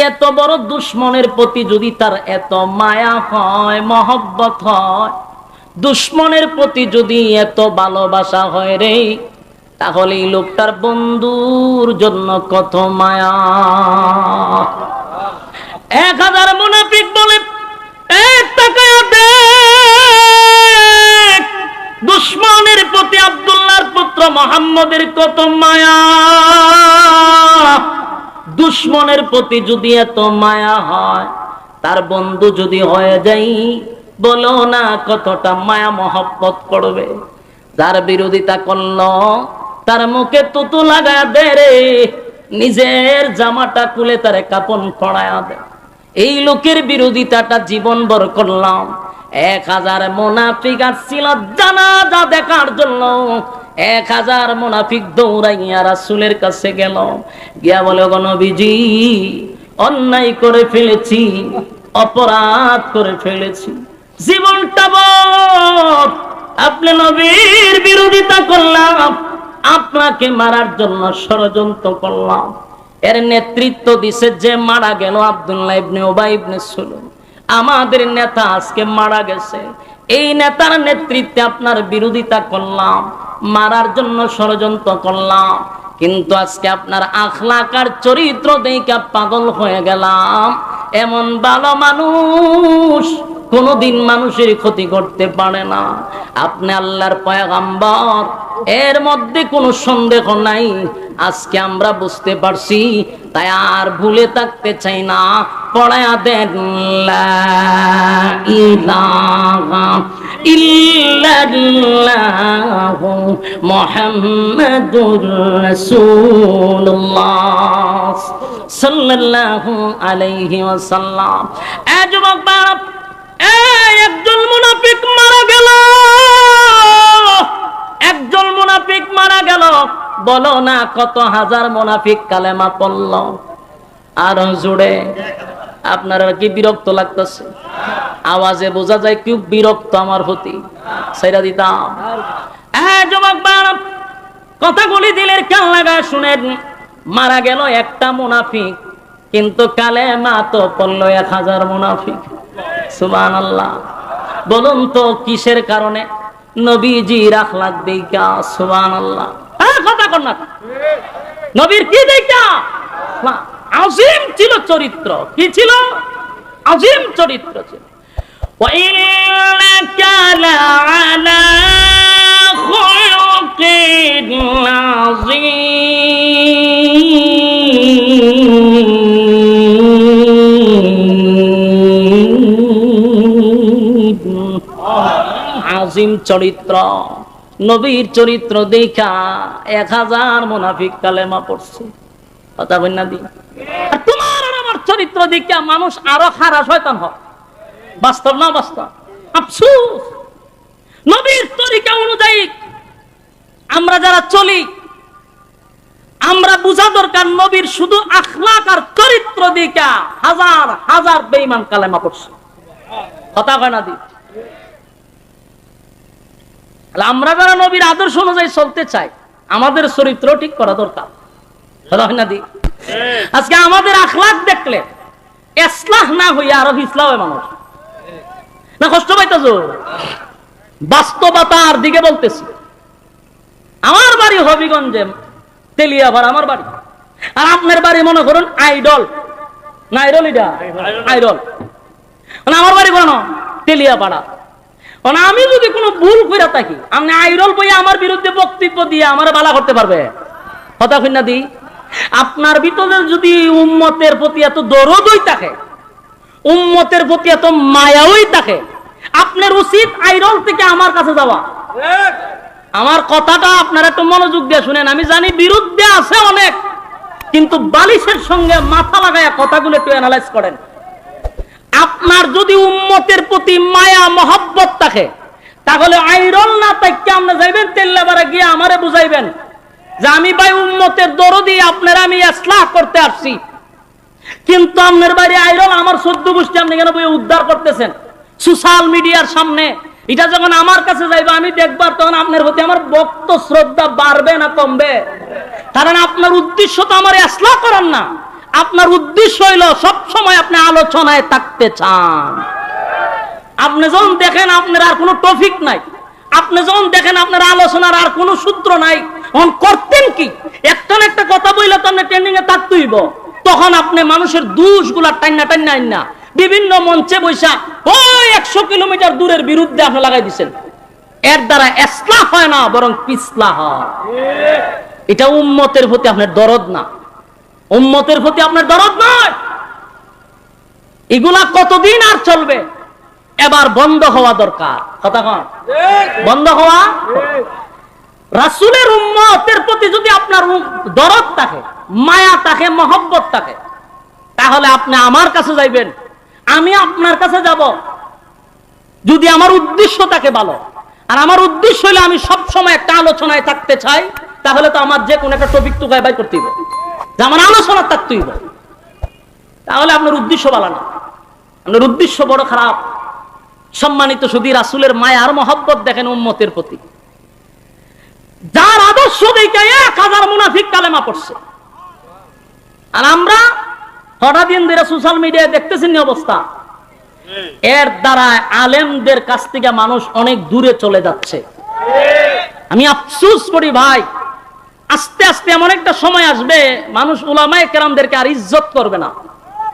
এত বড় দুশ্মনের প্রতি যদি তার এত মায়া হয়, মহব্বত হয়, দুশ্মনের প্রতি যদি এত ভালোবাসা হয় রে, তাহলে লোকটার বন্ধুর জন্য কত মায়া। এক হাজার মুনাফিক বলে দুশ্মনের প্রতি আব্দুল্লাহর পুত্র মোহাম্মদের কত মায়া। দুশ্মনের প্রতি যদি এত মায়া হয়, তার বন্ধু যদি হয়ে যাই বলো না কতটা মায়া মহব্বত করবে। যার বিরোধিতা করল, তার মুখে তুতু লাগা দে রে। নিজের জামাটা খুলে তারে কাপন পড়ায়া দে। এই লোকের বিরোধিতাটা জীবন ভর করলাম। এক হাজার মোনাফিক আসছিল জানাজা দেখার জন্য। এক হাজার মোনাফিক দৌড়াইয়া রাসুলের কাছে গেল। গিয়া বলে গণবিজি অন্যায় করে ফেলেছি, অপরাধ করে ফেলেছি। জীবনটা আপনি নবীর বিরোধিতা করলাম, আপনাকে মারার জন্য ষড়যন্ত্র করলাম। এর নেতৃত্ব দিছে যে মারা গেল আব্দুল্লাহ ইবনে ওবাই ইবনে সুলুম। আমাদের নেতা আজকে মারা গেছে। এই নেতার নেতৃত্বে আপনার বিরোধিতা করলাম, মারার জন্য ষড়যন্ত্র করলাম, কিন্তু আজকে আপনার আখলাকার চরিত্র দেখে পাগল হয়ে গেলাম। এমন ভালো মানুষ কোনদিন মানুষের ক্ষতি করতে পারে না। আপনি আল্লাহর পয়গাম্বর এর মধ্যে কোনো সন্দেহ নাই। আজকে আমরা বুঝতে পারছি, তাই আর ভুলে থাকতে চাই না। পড়ায়া দেন সাল্লাল্লাহু আলাইহি মুনাফিক মারা গেল। একজন মুনাফিক মারা গেল। বলো না, কত হাজার মুনাফিক কালেমা পড়ল। আর জুড়ে আপনার কি বিরক্ত লাগতেছে? আওয়াজে বোঝা যায় কি বিরক্ত আমার প্রতি। সেটা দিতাম। হ্যাঁ যুবক কথাগুলি দিলের কান লাগায় শুনেন। মারা গেল একটা মুনাফিক, কিন্তু কালেমা তো পড়ল এক হাজার মুনাফিক। সুবান আল্লাহ বলুন তো, কিসের কারণে? নবীজি রাখলাক দেখা সুবান আল্লাহ হ্যাঁ কথা কর না নবীর কি দেখা আজিম ছিল চরিত্র কি ছিল আজিম চরিত্র ছিল وإنك لعلى خلق عظيم আজিম চরিত্র, নবীর চরিত্র দেখা এক হাজার মোনাফিক কালেমা পড়ছে। কথা বন্যা দি। তোমার আর আমার চরিত্র দেখা মানুষ আরও শয়তান হয়। বাস্তব না বাস্তব? আফসুস। নবীর তরিকা অনুযায়ী আমরা যারা চলি, আমরা বুঝা দরকার নবীর শুধু আখলাক আর চরিত্র দিকা হাজার হাজার বেইমান কালেমা পড়ছে। কথা হয় না তাহলে আমরা যারা নবীর আদর্শ অনুযায়ী চলতে চাই আমাদের চরিত্র ঠিক করা দরকার। আজকে আমাদের আখলাক দেখলে এসলাহ না হইয়া আরও ইসলাম মানুষ। না কষ্ট পাইতেছ? বাস্তবতার দিকে বলতেছি। আমার বাড়ি হবিগঞ্জে তেলিয়াভার আমার বাড়ি। আর আপনার বাড়ি মনে করুন আইডল। না আইডল এটা? আইডল। মানে আমার বাড়ি কোন? তেলিয়াপাড়া মানে আমি যদি কোনো ভুল করে থাকি, আপনি আইরল বই আমার বিরুদ্ধে বক্তব্য দিয়ে আমার বালা করতে পারবে? কথা কন্যা দি? আপনার ভিতরে যদি উম্মতের প্রতি এত দরদই থাকে, উম্মতের প্রতি এত মায়াওই থাকে, আপনার উচিত আইরল থেকে আমার কাছে যাওয়া। আমার কথাটা আপনারা একটু মনোযোগ দিয়ে শুনেন, আমি জানি বিরুদ্ধে আছে অনেক, কিন্তু বালিশের সঙ্গে মাথা লাগায় কথাগুলো একটু অ্যানালাইজ করেন। আপনার যদি উম্মতের প্রতি মায়া, মহব্বত থাকে, তাহলে আইরল না তাই আপনি যাইবেন তেল্লাবারে গিয়ে আমারে বুঝাইবেন যে আমি ভাই উম্মতের দরদি, আপনারা আমি ইসলাহ করতে আসছি। কিন্তু আপনার বাইরে আইরল আমার সদ্য গোষ্ঠী আপনি কেন বই উদ্ধার করতেছেন? সোশ্যাল মিডিয়ার সামনে, এটা যখন আমার কাছে যাইবে, আমি দেখবার তখন আপনার প্রতি আমার ভক্ত শ্রদ্ধা বাড়বে না, কমবে। কারণ আপনার উদ্দেশ্য তো আমার এসলা করার না। আপনার উদ্দেশ্য হইল সব সময় আপনি আলোচনায় থাকতে চান। আপনি যখন দেখেন আপনার আর কোনো টপিক নাই, আপনি যখন দেখেন আপনার আলোচনার আর কোনো সূত্র নাই, তখন করতেন কি? একটা না একটা কথা বইলে তো আপনি ট্রেন্ডিং এ থাকতেইব তখন আপনি মানুষের দুষগুলা টান্না টান্না না। বিভিন্ন মঞ্চে বৈশা ওই একশো কিলোমিটার দূরের বিরুদ্ধে আপনি লাগাই দিচ্ছেন এর দ্বারা এসলা হয় না, বরং পিছলা হয়। এটা উম্মতের প্রতি আপনার দরদ না। উম্মতের প্রতি আপনার দরদ নয়। এগুলা কতদিন আর চলবে? এবার বন্ধ হওয়া দরকার। কথা কন। বন্ধ হওয়া রাসুলের উম্মতের প্রতি যদি আপনার দরদ থাকে, মায়া থাকে, মহব্বত থাকে, তাহলে আপনি আমার কাছে যাইবেন। আমি আপনার কাছে যাব। যদি আমার উদ্দেশ্য থাকে ভালো। আর আমার উদ্দেশ্য হলে আমি সব সময় একটা আলোচনায় থাকতে চাই, তাহলে তো আমার যে কোনো একটা টপিক টুকায় বাই করতে হবে। যে আমার আলোচনা থাকতেই হবে। তাহলে আপনার উদ্দেশ্য ভালো না। আপনার উদ্দেশ্য বড় খারাপ। সম্মানিত শুধু রাসুলের মায়া আর মহব্বত দেখেন উম্মতের প্রতি। যার আদর্শ দেখে এক হাজার মুনাফিক কালেমা পড়ছে। আর আমরা হঠাৎ দিন ধরে সোশ্যাল মিডিয়ায় দেখতেছেন অবস্থা। এর দ্বারা আলেমদের কাছ থেকে মানুষ অনেক দূরে চলে যাচ্ছে। আমি আফসুস করি ভাই আস্তে আস্তে এমন একটা সময় আসবে, মানুষ উলামায়ে কেরামদেরকে আর ইজ্জত করবে না।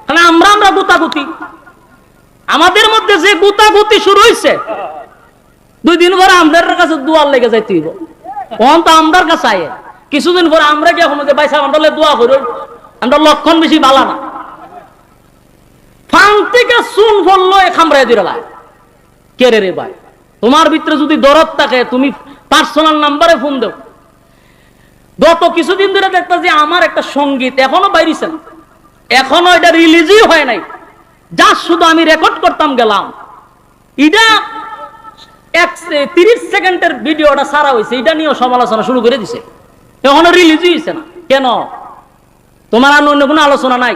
কারণ আমরা আমরা গুতাগুতি। আমাদের মধ্যে যে গুতাগুতি শুরু হয়েছে দুই দিন পরে আমাদের কাছে দুয়ার লেগে যাইতে হইব। তখন তো আমরার কাছে আয়ে। কিছুদিন পরে আমরা কি এখন ভাই সাহেব আমরা দোয়া করি। আমরা লক্ষণ বেশি বালা না। ফান থেকে চুন ফললো, এ খামড়াই দিলাম কে রে ভাই? তোমার ভিতরে যদি দরদ থাকে, তুমি পার্সোনাল নাম্বারে ফোন দেও। গত কিছুদিন ধরে দেখতে যে আমার একটা সংগীত এখনও বাইরিছে না। এখনও এটা রিলিজই হয় নাই। যা শুধু আমি রেকর্ড করতাম গেলাম। এটা এক তিরিশ সেকেন্ডের ভিডিওটা সারা হয়েছে এটা নিয়েও সমালোচনা শুরু করে দিছে। এখনও রিলিজই হয়েছে না। কেন? তোমার আর অন্য কোনো আলোচনা নাই।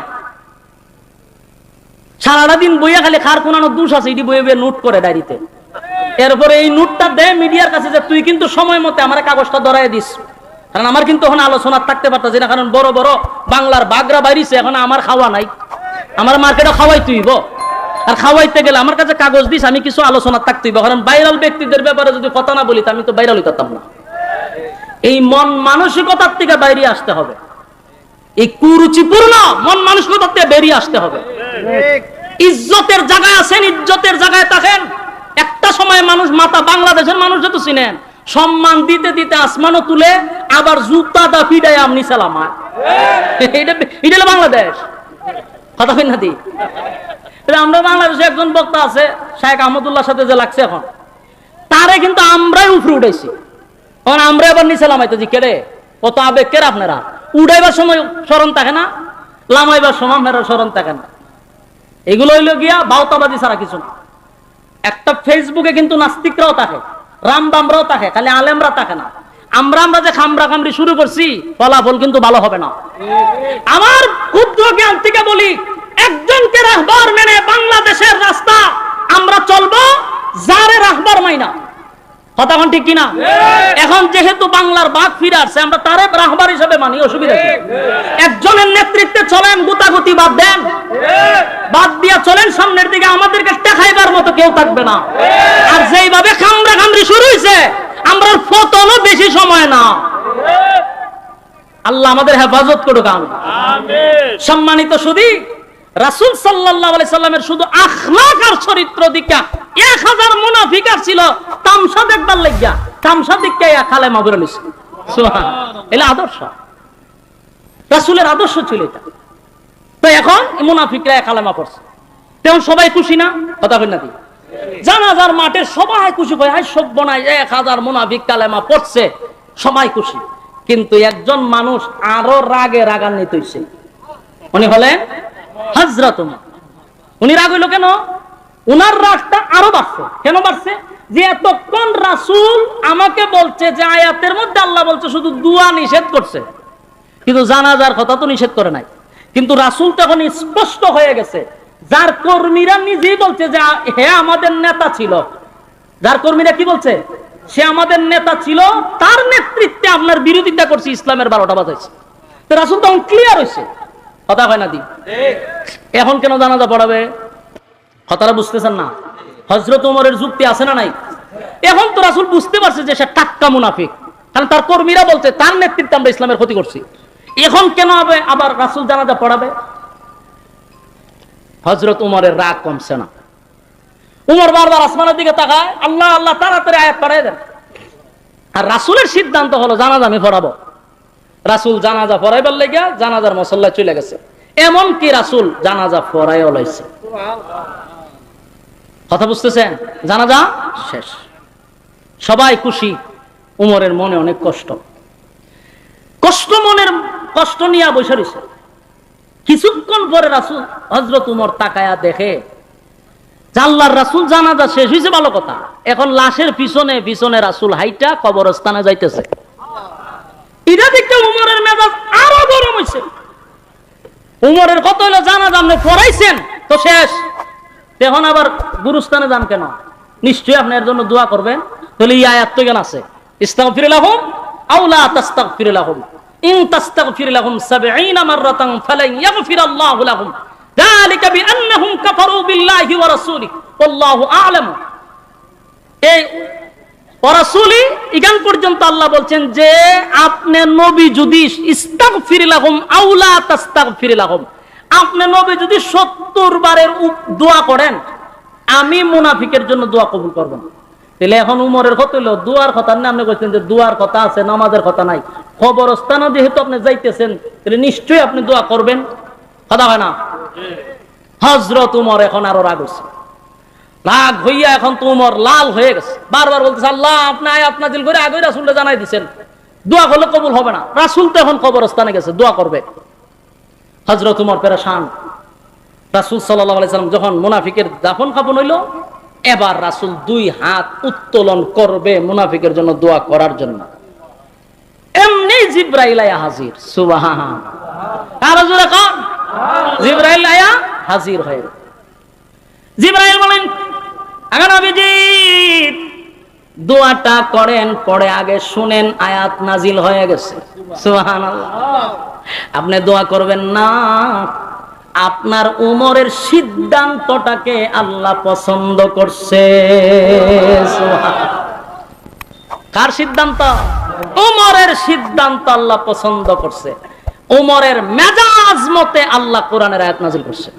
সারাটা দিন বইয়া খালি খার কোনানো দোষ আছে এটি বইয়ে নোট করে ডায়েরিতে। এরপরে এই নোটটা দেয় মিডিয়ার কাছে যে, তুই কিন্তু সময় মতে আমার কাগজটা ধরাই দিস। কারণ আমার কিন্তু এখন আলোচনা থাকতে পারতাছি না, কারণ বড় বড় বাংলার বাগরা বাইরিছে, এখন আমার খাওয়া নাই। আমার মার্কেটে খাওয়াই তুইব আর খাওয়াইতে গেলে আমার কাছে কাগজ দিস, আমি কিছু আলোচনা থাকতেইব কারণ ভাইরাল ব্যক্তিদের ব্যাপারে যদি কথা না বলি আমি তো ভাইরাল হইতাম না। এই মন মানসিকতার থেকে বাইরে আসতে হবে। এই কুরুচিপূর্ণ মন মানসিকতার থেকে বেরিয়ে আসতে হবে। ইজ্জতের জায়গায় আছেন, ইজ্জতের জায়গায় থাকেন। একটা সময় মানুষ মাথা বাংলাদেশের মানুষ যত চিনেন। সম্মান দিতে দিতে আসমানও তুলে আবার জুতা দা ফিডায় আমনি সালামায় এটা এটা বাংলাদেশ। কথা কই না দি। আমরা বাংলাদেশে একজন বক্তা আছে শাহেখ আহমদুল্লাহর সাথে যে লাগছে এখন। তারে কিন্তু আমরাই উপরে উঠাইছি। তখন আমরা এবার নিচে লামাইতেছি কেড়ে? কত আবেগ কেড়ে আপনারা? উড়াইবার সময় স্মরণ থাকে না? লামাইবার সময় আপনারা স্মরণ থাকে না। এগুলো হইল গিয়া বাউতাবাদী ছাড়া কিছু না। একটা ফেসবুকে কিন্তু নাস্তিকরাও থাকে। রামবামরাও থাকে খালি আলেমরা থাকে না। আমরা আমরা যে খামরা খামরি শুরু করছি ফলাফল কিন্তু ভালো হবে না। আমার ক্ষুদ্র জ্ঞান থেকে বলি একজনকে রাহবার মেনে বাংলাদেশের রাস্তা আমরা চলবো যারে রাহবার মাইনা। কথা কোন ঠিক কিনা? এখন যেহেতু বাংলার বাঘ ফিরে আসছে আমরা তারে রাহবার হিসেবে মানি অসুবিধা কি? একজনের নেতৃত্বে চলেন গুতাগুতি বাদ দেন। বাদ দিয়া চলেন সামনের দিকে আমাদেরকে টেকাইবার মতো কেউ থাকবে না। আর যেইভাবে খামরা খামরি শুরু হয়েছে আমরা ফতনও বেশি সময় না আল্লাহ আমাদের হেফাজত করুক সম্মানিত শুধু রাসুল সাল্লাহ সাল্লামের শুধু আখলাক আর চরিত্র দিকা এক হাজার মুনাফিকার ছিল তামসা দেখবার লাগিয়া তামসা মাগুরে লিস এলে আদর্শ। রাসুলের আদর্শ ছিল এটা। তো এখন মুনাফিকরা কালেমা পড়ছে তেমন সবাই খুশি না? কথা কই না দি জানাজার মাঠে সবাই খুশি হয় সব বনায় এক হাজার মুনাফিক কালেমা পড়ছে সবাই খুশি। কিন্তু একজন মানুষ আরও রাগে রাগান্বিত হইছে। উনি হলেন হজরত উনি রাগ হইল কেন? উনার রাগটা আরও বাড়ছে। কেন বাড়ছে? যে এতক্ষণ রাসূল আমাকে বলছে যে আয়াতের মধ্যে আল্লাহ বলছে শুধু দুয়া নিষেধ করছে। কিন্তু জানাজার কথা তো নিষেধ করে নাই। কিন্তু রাসূল তখন স্পষ্ট হয়ে গেছে। যার কর্মীরা নিজেই বলছে যে হ্যাঁ আমাদের নেতা ছিল। যার কর্মীরা কি বলছে? সে আমাদের নেতা ছিল, তার নেতৃত্বে আপনার বিরোধিতা করছে, ইসলামের বারোটা বাজাইছে। রাসূল তখন ক্লিয়ার হয়েছে কথা হয় না দি? এখন কেন জানাজা পড়াবে? কথাটা বুঝতেছেন না? হজরত উমরের যুক্তি আছে না নাই? এখন তো রাসুল বুঝতে পারছে যে সে টাক্কা মুনাফিক। কারণ তার কর্মীরা বলছে, তার নেতৃত্বে আমরা ইসলামের ক্ষতি করছি। এখন কেন হবে? আবার রাসুল জানাজা পড়াবে? হজরত উমরের রাগ কমছে না। উমর বারবার আসমানের দিকে তাকায়, আল্লাহ আল্লাহ, তাড়াতাড়ি আয়াত পাঠাই দেন। আর রাসুলের সিদ্ধান্ত হলো, জানাজা আমি পড়াবো। রাসুল জানাজা পড়াইবার লেগে জানাজার মসল্লা চলে গেছে। এমন কি রাসুল জানাজা পড়াইও লাইছে। কথা বুঝতেছেন? জানাজা শেষ। সবাই খুশি, উমরের মনে অনেক কষ্ট। কষ্ট মনের, কষ্ট নিয়ে বসে কিছুক্ষণ পরে রাসুল হজরত উমর তাকায়া দেখে জাল্লার রাসুল জানাজা শেষ হয়েছে ভালো কথা। এখন লাশের পিছনে পিছনে রাসুল হাইটা কবরস্থানে যাইতেছে। এটা দেখতে উমরের মেজাজ আরও গরম হয়েছে উমরের কত আপনি পড়াইছেন, তো শেষ। আবার গুরুস্থানে যান কেন? নিশ্চয়ই আপনি এর জন্য দোয়া করবেন। তাহলে এই আয়াত তো আছে। ইস্তাগফির লাহুম আও লা তাস্তাগফির লাহুম। ইন তাস্তাগফির লাহুম 70 মাররাতান ফালান ইয়াগফির আল্লাহু লাহুম। যালিকা বিআন্নাহুম কাফারু বিল্লাহি ওয়া রাসূলিহি, ওয়াল্লাহু আ'লাম। এই ওরাসুলি ইগান পর্যন্ত আল্লাহ বলছেন যে, আপনি নবী যদি ইস্তাগফির লাহুম আও লা তাস্তাগফির লাহুম। আপনি নবী যদি 70 বারের দোয়া করেন, আমি মুনাফিকের জন্য দোয়া কবুল করব না। তাহলে এখন উমরের কথা হলো, দুয়ার কথা না, আপনি কইছেন যে দুয়ার কথা আছে, নামাজের কথা নাই। খবরস্থানে যেহেতু আপনি যাইতেছেন, তাহলে নিশ্চয়ই আপনি দোয়া করবেন। কথা হয় না? হজরত উমর এখন আরও রাগ হচ্ছে। রাগ হইয়া এখন তো উমর লাল হয়ে গেছে। বারবার বলতেছে, আল্লাহ, আপনি আয়াত নাজিল করে আগে রাসুলটা জানাই দিছেন। দোয়া করলে কবুল হবে না। রাসুল তো এখন কবরস্থানে গেছে, দোয়া করবে। হজরত উমর পেরেশান। রাসুল সাল্লাম যখন মুনাফিকের দাফন খাপন হইল, এবার রাসুল দুই হাত উত্তোলন করবে মুনাফিকের জন্য দোয়া করার জন্য। এমনি জিব্রাইল আয়া হাজির। কন। জিব্রাইল আয়া হাজির হয়ে গেল। জিব্রাইল বলেন আগে নবীজি দোয়াটা করেন পরে আগে শুনেন আয়াত নাজিল হয়ে গেছে। সুবহানাল্লাহ। আপনি দোয়া করবেন না আপনার উমরের সিদ্ধান্তটাকে আল্লাহ পছন্দ করছে। কার সিদ্ধান্ত? উমরের সিদ্ধান্ত আল্লাহ পছন্দ করছে। উমরের মেজাজ মতে আল্লাহ কোরআনের আয়াত নাজিল করছে।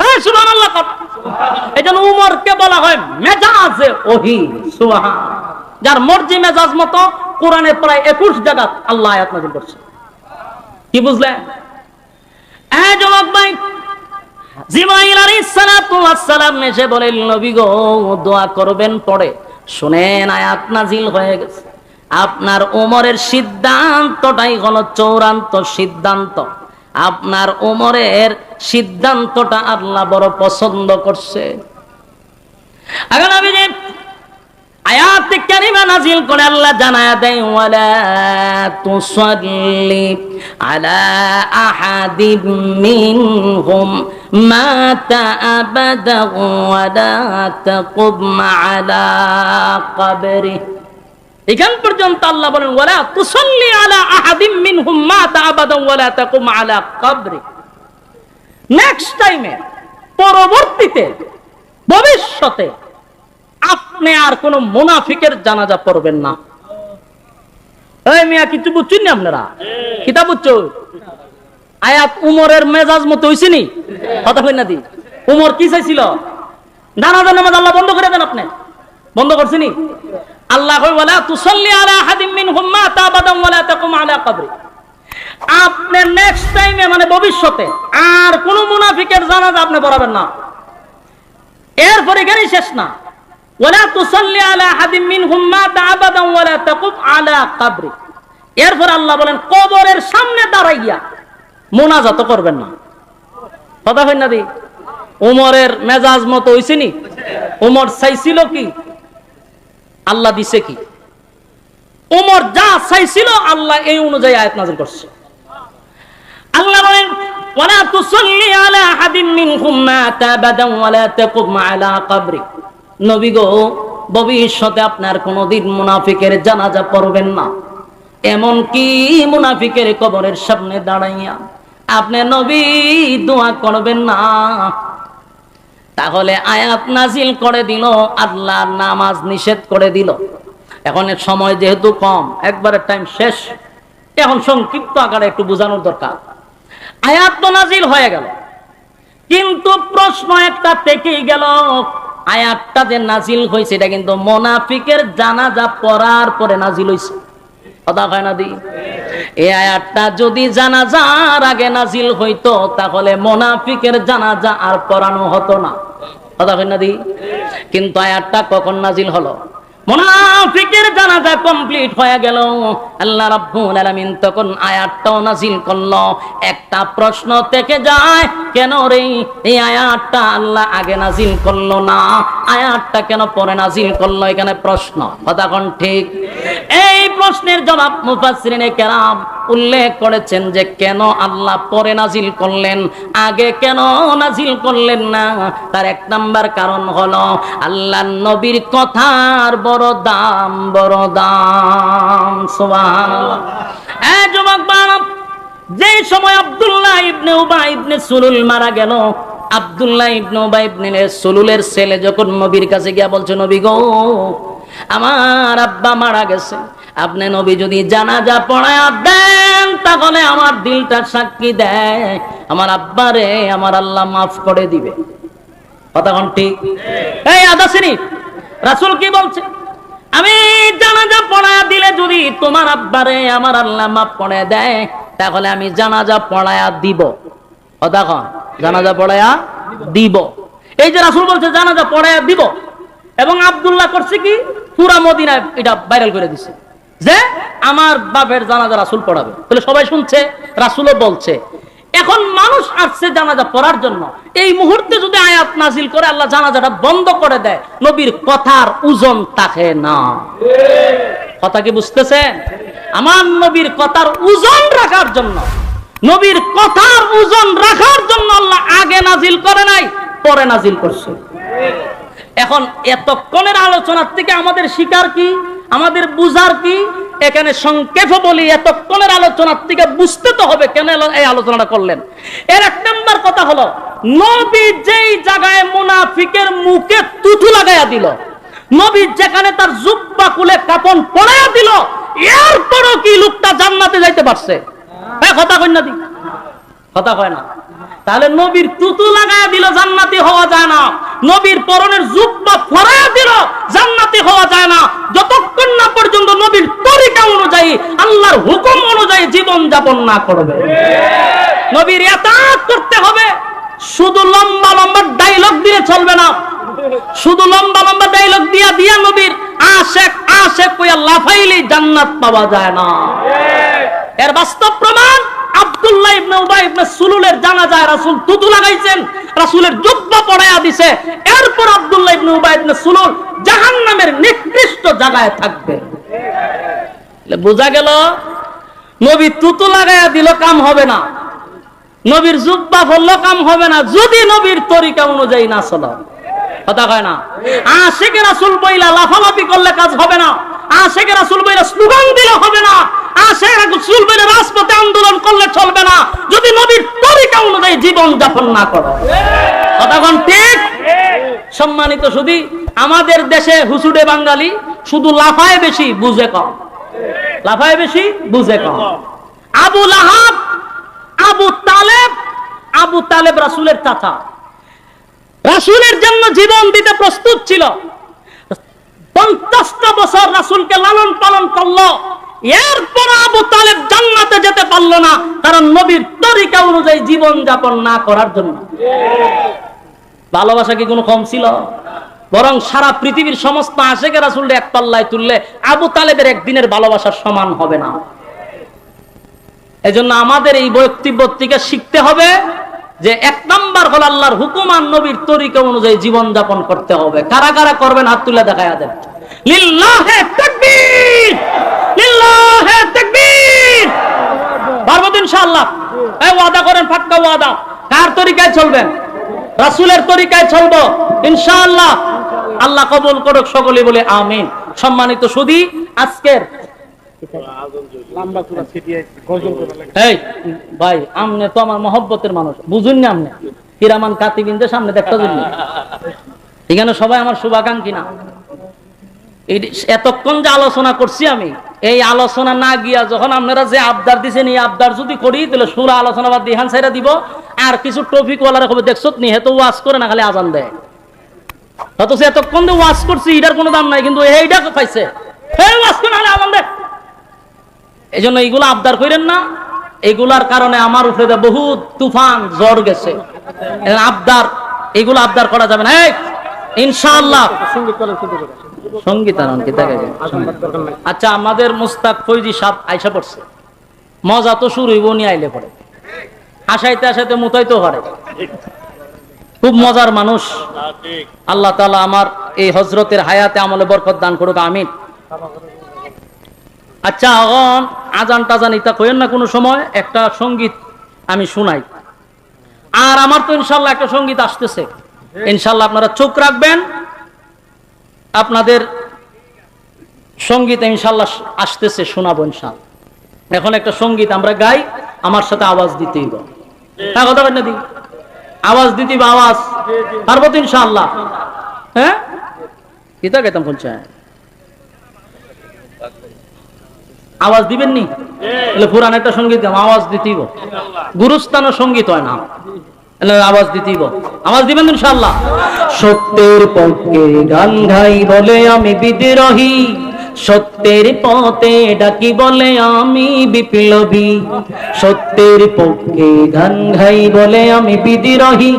হ্যাঁ, বলা হয় মেজাজে ওহি যার মর্জি মেজাজ মতো কোরআনে প্রায় একুশ জায়গা আল্লাহ আয়াত নাজিল করছে। কি যুবক ভাই জিব্রাইল আলাইহিস সালাতু ওয়াস সালাম এসে বলেন নবী গো দোয়া করবেন শুনেন আয়াত নাজিল হয়ে গেছে। আপনার ওমরের সিদ্ধান্তটাই হলো চূড়ান্ত সিদ্ধান্ত। আপনার ওমরের সিদ্ধান্তটা আল্লাহ বড় পছন্দ করছে। আলা এখান পর্যন্ত আল্লাহ বলেন আলা আহাদিম পরবর্তীতে, ভবিষ্যতে, আপনি আর কোন মুনাফিকের জানাজা পড়বেন না। মিয়া কিছু বুঝছেন না আপনারা? কিতা আয়াত উমরের মেজাজ মতো হইছে নি? কথা কই না দি। উমর কি চাইছিল? জানাজা নামাজ আল্লাহ বন্ধ করে দেন আপনি। বন্ধ করছিনি আল্লাহ কই ওয়ালা তুসাল্লি আলা আহাদিম মিনহুম মা তাবাদাম ওয়ালা তাকুম আলা কবরি। আপনি নেক্সট টাইমে মানে ভবিষ্যতে, আর কোন মুনাফিকের জানাজা আপনি পড়াবেন না। এরপরে এখানেই শেষ না। ওয়ালা তুসাল্লি আলা আহাদিম মিনহুম মাতা আবাদান ওয়ালা তাকুম আলা কবরি। এরপর আল্লাহ বলেন, কবরের সামনে দাঁড়াইয়া মোনাজাত করবেন না। কথা হয় না দি? উমরের মেজাজ মতো হইছেনি উমর চাইছিল কি? আল্লাহ দিছে কি? উমর যা চাইছিল, আল্লাহ এই অনুযায়ী আয়াত নাজিল করছে। আল্লাহ বলেন, ওয়ালা তুসাল্লি আলা আহাদিন মিনহুম মাতা ওয়ালা তাকুম আলা কবরি। নবী গো, ভবিষ্যতে আপনার মুনাফিকের জানাজা পড়বেন না। এমন কি মুনাফিকের কবরের সামনে দাঁড়াইয়া আপনি নবী দোয়া করবেন না। তাহলে আয়াত নাজিল করে দিল, আল্লাহ নামাজ নিষেধ করে দিল। এখন সময় যেহেতু কম, একবারের টাইম শেষ। এখন সংক্ষিপ্ত আকারে একটু বোঝানোর দরকার। আয়াত তো নাজিল হয়ে গেল। কিন্তু প্রশ্ন একটা থেকেই গেল, আয়াতটা যে নাজিল হয়েছে, এটা কিন্তু মোনাফিকের জানাজা পড়ার পরে নাজিল হয়েছে। হয় আগে নাজিল মোনাফিকের আর পড়ানো হতো না। কিন্তু আয়াতটা কখন নাজিল হলো? মোনাফিকের জানাজা কমপ্লিট হয়ে গেল। আল্লাহ রাব্বুল আলামিন তখন আয়াতটাও নাজিল করল। একটা প্রশ্ন থেকে যায়, কেন রে? এই আয়াতটা আল্লাহ আগে নাজিল করল না। আয়াতটা কেন পরে নাজিল করল? এখানে প্রশ্ন। কথা কোন ঠিক? এই প্রশ্নের জবাব মুফাসসিরিনে কেরাম উল্লেখ করেছেন যে, কেন আল্লাহ পরে নাজিল করলেন? আগে কেন নাজিল করলেন না? তার এক নাম্বার কারণ হলো আল্লাহ নবীর কথার বড় দাম বড় দাম। এই যুবক যে সময় আব্দুল্লাহ ইবনে উবা ইবনে সুলুল মারা গেল, আব্দুল্লাহ ইবনে উবা ইবনে সুলুলের ছেলে যখন নবীর কাছে গিয়া বলছে, নবী গো, আমার আব্বা মারা গেছে। আপনি নবী যদি জানাজা পড়ায়া দেন, তাহলে আমার দিলটা সাক্ষী দেয়। আমার আব্বারে, আমার আল্লাহ মাফ করে দিবে। কথা ঠিক? এই আদা শ্রেণি রাসূল কি বলছে? আমি জানাজা পড়ায়া দিলে যদি তোমার আব্বারে, আমার আল্লাহ মাফ করে দেয়, তাহলে আমি জানাজা পড়ায়া দিব। কথা কন? জানাজা পড়ায়া দিব। এই যে রাসূল বলছে, জানাজা পড়ায়া দিব। এবং আব্দুল্লাহ করছে কি? পুরা মদিনায় এটা ভাইরাল করে দিছে। যে আমার বাপের জানাজা রাসূল পড়াবে। তাহলে সবাই শুনছে, রাসূলও বলছে। এখন মানুষ আসছে জানাজা পড়ার জন্য। এই মুহূর্তে যদি আয়াত নাজিল করে আল্লাহ জানাজাটা বন্ধ করে দেয়, নবীর কথার ওজন থাকে না। কথা কি বুঝতেছেন? আমার নবীর কথার ওজন রাখার জন্য। নবীর কথার ওজন রাখার জন্য আল্লাহ আগে নাজিল করে নাই, পরে নাজিল করছে। এখন এতক্ষণের আলোচনার থেকে আমাদের শিকার কি? আমাদের বুঝার কি? এখানে সংক্ষেপে বলি, এতক্ষণের আলোচনার থেকে বুঝতে তো হবে কেন এই আলোচনাটা করলেন। এর এক নম্বর কথা হলো, নবী যেই জায়গায় মুনাফিকের মুখে তুথু লাগাইয়া দিল, নবী যেখানে তার জুব্বা কুলে কাপন পড়াইয়া দিল, এরপরও কি লোকটা জান্নাতে যাইতে পারছে? কথা কন্যা দি। কথা হয় না। তাহলে নবীর তুতু লাগায় দিল, জান্নাতি হওয়া যায় না। নবীর পরনের জুব্বা ফরায়া দিল, জান্নাতি হওয়া যায় না। যতক্ষণ না পর্যন্ত নবীর তরিকা অনুযায়ী, আল্লাহর হুকুম অনুযায়ী জীবন যাপন না করবে। নবীর এতাত করতে হবে। শুধু লম্বা লম্বা ডাইলগ দিয়ে চলবে না। শুধু লম্বা লম্বা ডাইলগ দিয়া দিয়া নবীর আশেক আশেক কইয়া লাফাইলেই জান্নাত পাওয়া যায় না। এর বাস্তব প্রমাণ আব্দুল্লাহ ইবনে উবাই ইবনে সুলুলের জানাজায় রাসূল তুতু লাগাইছেন, রাসূলের জুব্বা পরায়া দিছে। এরপর আব্দুল্লাহ ইবনে উবাই ইবনে সুলুল জাহান্নামের নিকৃষ্ট জায়গায় থাকবে। বোঝা গেল, নবী তুতু দিল কাম হবে না। নবীর জুব্বা বলল কাম হবে না, যদি নবীর তরিকা অনুযায়ী না চলো। কথা কয় না? আশেকে রাসুল বইলা লাফালাফি করলে কাজ হবে না। আশেকে রাসুল বইলা স্লোগান দিলে হবে না। জীবন আমাদের দেশে হুসুডে বাঙালি শুধু লাফায় বেশি বুঝে কম। লাফায় বেশি বুঝে কম। আবু লাহাব, আবু তালেব আবু তালেব রাসুলের রাসুলের জন্য জীবন দিতে প্রস্তুত ছিল। পঞ্চাশটা বছর রাসুলকে লালন পালন করল। এরপর আবু তালেব জান্নাতে যেতে পারল না, কারণ নবীর তরিকা অনুযায়ী জীবন যাপন না করার জন্য। ভালোবাসা কি কোনো কম ছিল? বরং সারা পৃথিবীর সমস্ত আশেকে রাসুল এক পাল্লায় তুললে আবু তালেবের একদিনের ভালোবাসার সমান হবে না। এজন্য আমাদের এই বক্তব্য থেকে শিখতে হবে যে এক নাম্বার হল আল্লাহর হুকুম আর নবীর তরিকা অনুযায়ী জীবন যাপন করতে হবে। কারা কারা করবেন হাত তুলে দেখা দেন। লিল্লাহে তাকবীর! রাসূলের তো আমার মহব্বতের মানুষ। বুঝুন না আমনে। হিরামান কাতিবিনদের সামনে দেখতে জন্য এখানে সবাই আমার শুভাকাঙ্ক্ষী না। এতক্ষণ যে আলোচনা করছি আমি এই আলোচনা না গিয়া যখন আপনারা যে আবদার দিছেন, এই আবদার যদি করি তাহলে সুরা আলোচনা বাদ দিহান সাইরা দিব। আর কিছু টপিক ওয়ালারা কবে দেখছ নি হেতো ওয়াজ করে না, খালি আজান দেয়। অথচ এতক্ষণ যে ওয়াজ করছি, এটার কোনো দাম নাই, কিন্তু এইটা পাইছে। এই ওয়াজ করে না আজান দেয়। এই জন্য এইগুলো আবদার করেন না। এগুলার কারণে আমার উপরে দিয়ে বহুত তুফান, জ্বর গেছে। আবদার এগুলো আবদার করা যাবে না। ইনশাআল্লাহ। আচ্ছা আমাদের মুস্তাক ফৈজি সাপ আইসা পড়ছে। মজা তো শুরু নি আইলে পড়ে পারে। খুব মজার মানুষ। আল্লাহ তালা আমার এই হজরতের হায়াতে আমলে বরকত দান করুক, আমিন। আচ্ছা এখন আজান টাজান ইতা কইেন না কোনো সময়? একটা সংগীত আমি শুনাই। আর আমার তো ইনশাল্লাহ একটা সংগীত আসতেছে। ইনশাল্লাহ আপনারা চোখ রাখবেন। আপনাদের সংগীত ইনশাল্লাহ আসতেছে শোনাবো ইনশাল্লাহ এখন একটা সংগীত আমরা গাই আমার সাথে আওয়াজ দিতেই হবে হ্যাঁ কথা না দি? আওয়াজ দিতে হবে, আওয়াজ। পারব তো ইনশাল্লাহ হ্যাঁ? কিতা গাইতাম বলছে আওয়াজ দিবেন নি? পুরান একটা সংগীত আওয়াজ দিতেই। গুরুস্থান সংগীত হয় না। আওয়াজ দিতেই। আওয়াজ দিবেন ইনশাআল্লাহ? সত্যের পক্ষে গান গাই বলে আমি বিদ্রোহী। সত্যের পথে ডাকি বলে আমি বিপ্লবী। সত্যের পক্ষে গান গাই বলে আমি বিদ্রোহী।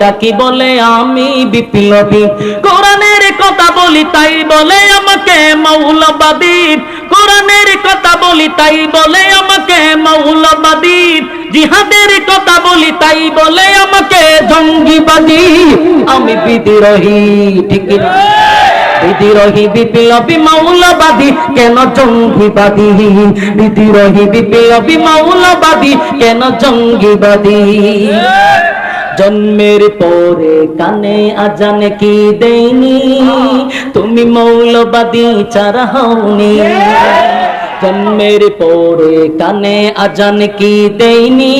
ডাকি বলে আমি বিপ্লবী? কোরআনের কথা বলি তাই বলে আমাকে মৌলবাদী কোরআনের কথা বলি তাই বলে আমাকে মৌলবাদী জিহাদের কথা বলি তাই বলে আমাকে জঙ্গিবাদী। আমি বিদ্রোহী, ঠিক? বিদ্রোহী, বিপ্লবী মৌলবাদী কেন জঙ্গিবাদী? বিদ্রোহী, বিপ্লবী মৌলবাদী কেন জঙ্গিবাদী? জন্মের পরে কানে আজান কি দেয়নি? তুমি মৌলবাদী চারা হওনি। জন্মের পরে কানে আজান কি দেয়নি?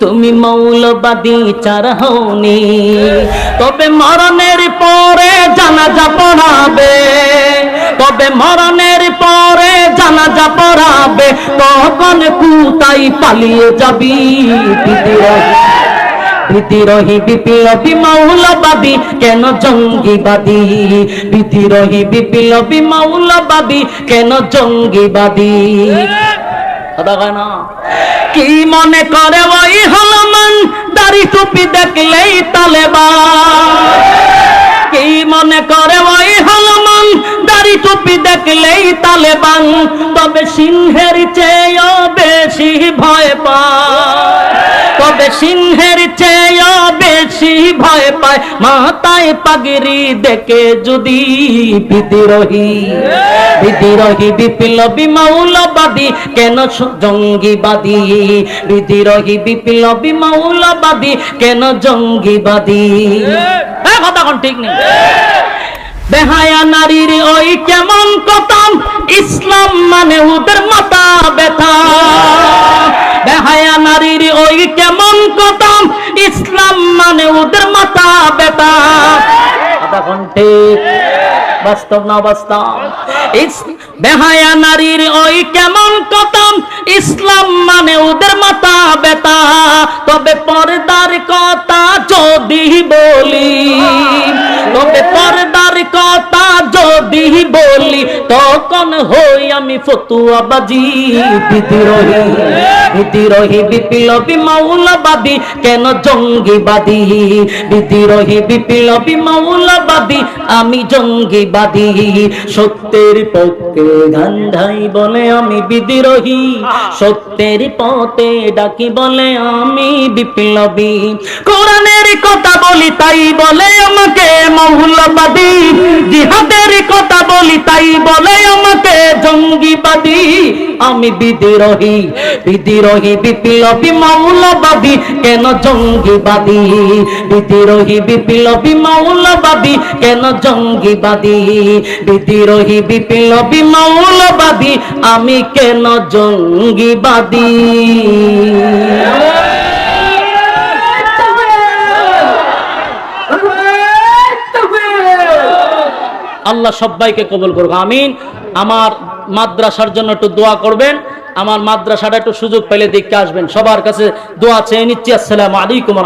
তুমি মৌলবাদী চারা হওনি। তবে মরণের পরে জানাজা পড়াবে। তবে মরণের পরে জানাজা পড়াবে। তখন কুতাই পালিয়ে যাবি বিদ্রোহী বিপ্লবী মৌলবাদী কেন জঙ্গিবাদী বিদ্রোহী বিপ্লবী মৌলবাদী কেন জঙ্গিবাদী কথা কয় না কি মনে করে ওই হলমান দাড়ি টুপি দেখলেই তালেবান কি মনে করে ওই হলমান দাড়ি টুপি দেখলেই তালেবান। তবে সিংহের চেয়েও বেশি ভয় পায়। তবে সিংহের চেয়েও বেশি ভয় পায়। মাথায় পাগিরি দেখে যদি বিদ্রোহী বিদ্রোহী বিপ্লবী মৌলবাদী কেন জঙ্গিবাদী? বিদ্রোহী বিপ্লবী মৌলবাদী কেন জঙ্গিবাদী? এ, কথা ঠিক নেই। বেহায়া নারীর ওই কেমন কথা? ইসলাম মানে ওদের বেহায়া নারীর ওই কেমন কথম ইসলাম মানে ওদের মাথা বেতা তবে পর্দার কথা যদি বলি, তবে পর্দার কথা যদি বলি, তখন হই আমি ফতুয়া বাজি। বিদ্রোহী বিদ্রোহী, বিপ্লবী মাওলাবাদী কেন জঙ্গিবাদী? বিদ্রোহী, বিপ্লবী মাওলাবাদী আমি জঙ্গিবাদী। সত্যের পক্ষে ধান্ধাই বলে আমি বিদ্রোহী। সত্যের পথে ডাকি বলে আমি বিপ্লবী। কোরআনের কথা বলি, তাই বলে আমাকে মৌলবাদী। জিহাদের কথা বলি তাই বলে আমাকে জঙ্গিবাদী। আমি বিদ্রোহী বিদ্রোহী, বিপ্লবী মৌলবাদী কেন জঙ্গিবাদী? বিদ্রোহী, বিপ্লবী মৌলবাদী কেন জঙ্গিবাদী? বিদ্রোহী, বিপ্লবী মৌলবাদী আমি কেন জঙ্গিবাদী? আল্লাহ সবাইকে কবল করুক, আমিন। আমার মাদ্রাসার জন্য একটু দোয়া করবেন, আমার মাদ্রাসাটা একটু সুযোগ পেলে দেখতে আসবেন। সবার কাছে দোয়া চেয়ে নিচ্ছি, আসসালামু আলাইকুম